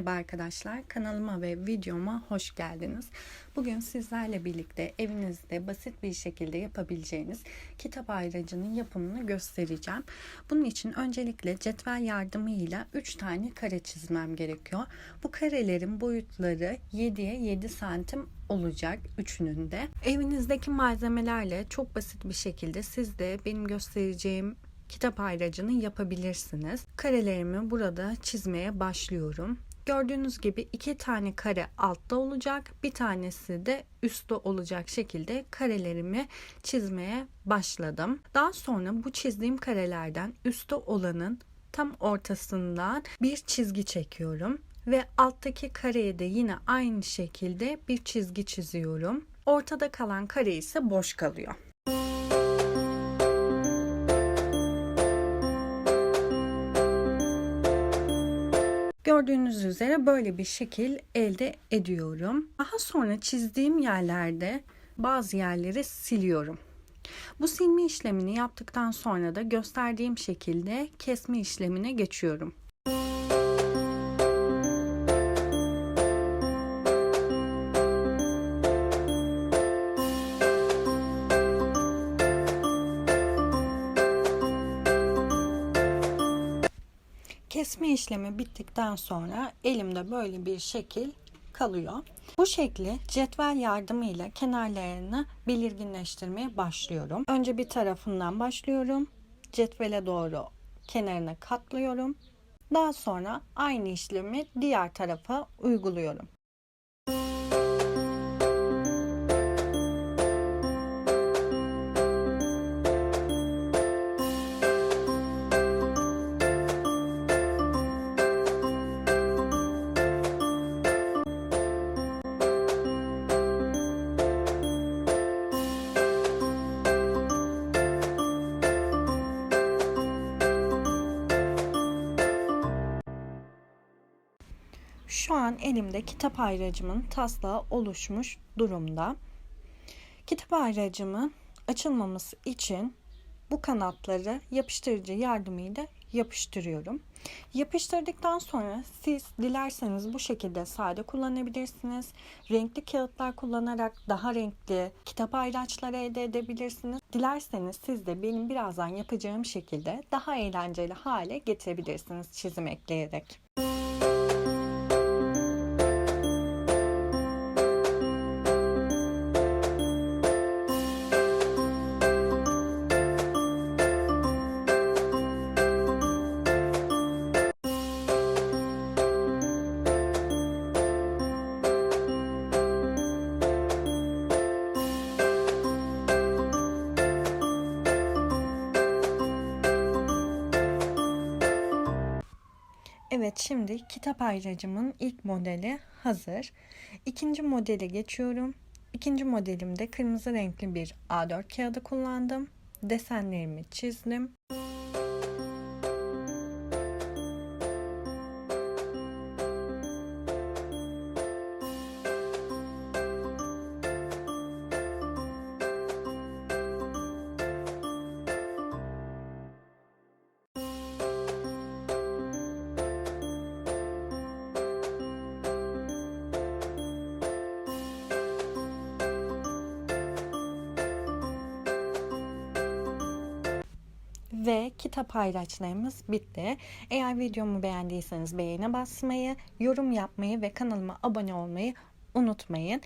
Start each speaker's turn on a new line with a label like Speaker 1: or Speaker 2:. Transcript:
Speaker 1: Merhaba arkadaşlar, kanalıma ve videoma hoş geldiniz. Bugün sizlerle birlikte evinizde basit bir şekilde yapabileceğiniz kitap ayracının yapımını göstereceğim. Bunun için öncelikle cetvel yardımıyla 3 tane kare çizmem gerekiyor. Bu karelerin boyutları 7'ye 7 santim olacak üçünün de. Evinizdeki malzemelerle çok basit bir şekilde siz de benim göstereceğim kitap ayracını yapabilirsiniz. Karelerimi burada çizmeye başlıyorum. Gördüğünüz gibi iki tane kare altta olacak, bir tanesi de üstte olacak şekilde karelerimi çizmeye başladım. Daha sonra bu çizdiğim karelerden üstte olanın tam ortasından bir çizgi çekiyorum ve alttaki kareye de yine aynı şekilde bir çizgi çiziyorum. Ortada kalan kare ise boş kalıyor. Gördüğünüz üzere böyle bir şekil elde ediyorum. Daha sonra çizdiğim yerlerde bazı yerleri siliyorum. Bu silme işlemini yaptıktan sonra da gösterdiğim şekilde kesme işlemine geçiyorum. Kesme işlemi bittikten sonra elimde böyle bir şekil kalıyor. Bu şekli cetvel yardımıyla kenarlarını belirginleştirmeye başlıyorum. Önce bir tarafından başlıyorum. Cetvele doğru kenarına katlıyorum. Daha sonra aynı işlemi diğer tarafa uyguluyorum. Şu an elimde kitap ayracımın taslağı oluşmuş durumda. Kitap ayracımın açılmaması için bu kanatları yapıştırıcı yardımıyla yapıştırıyorum. Yapıştırdıktan sonra siz dilerseniz bu şekilde sade kullanabilirsiniz. Renkli kağıtlar kullanarak daha renkli kitap ayraçları elde edebilirsiniz. Dilerseniz siz de benim birazdan yapacağım şekilde daha eğlenceli hale getirebilirsiniz çizim ekleyerek. Evet şimdi kitap ayracımın ilk modeli hazır. İkinci modele geçiyorum. İkinci modelimde kırmızı renkli bir A4 kağıdı kullandım. Desenlerimi çizdim. Ve kitap paylaşlarımız bitti. Eğer videomu beğendiyseniz beğene basmayı, yorum yapmayı ve kanalıma abone olmayı unutmayın.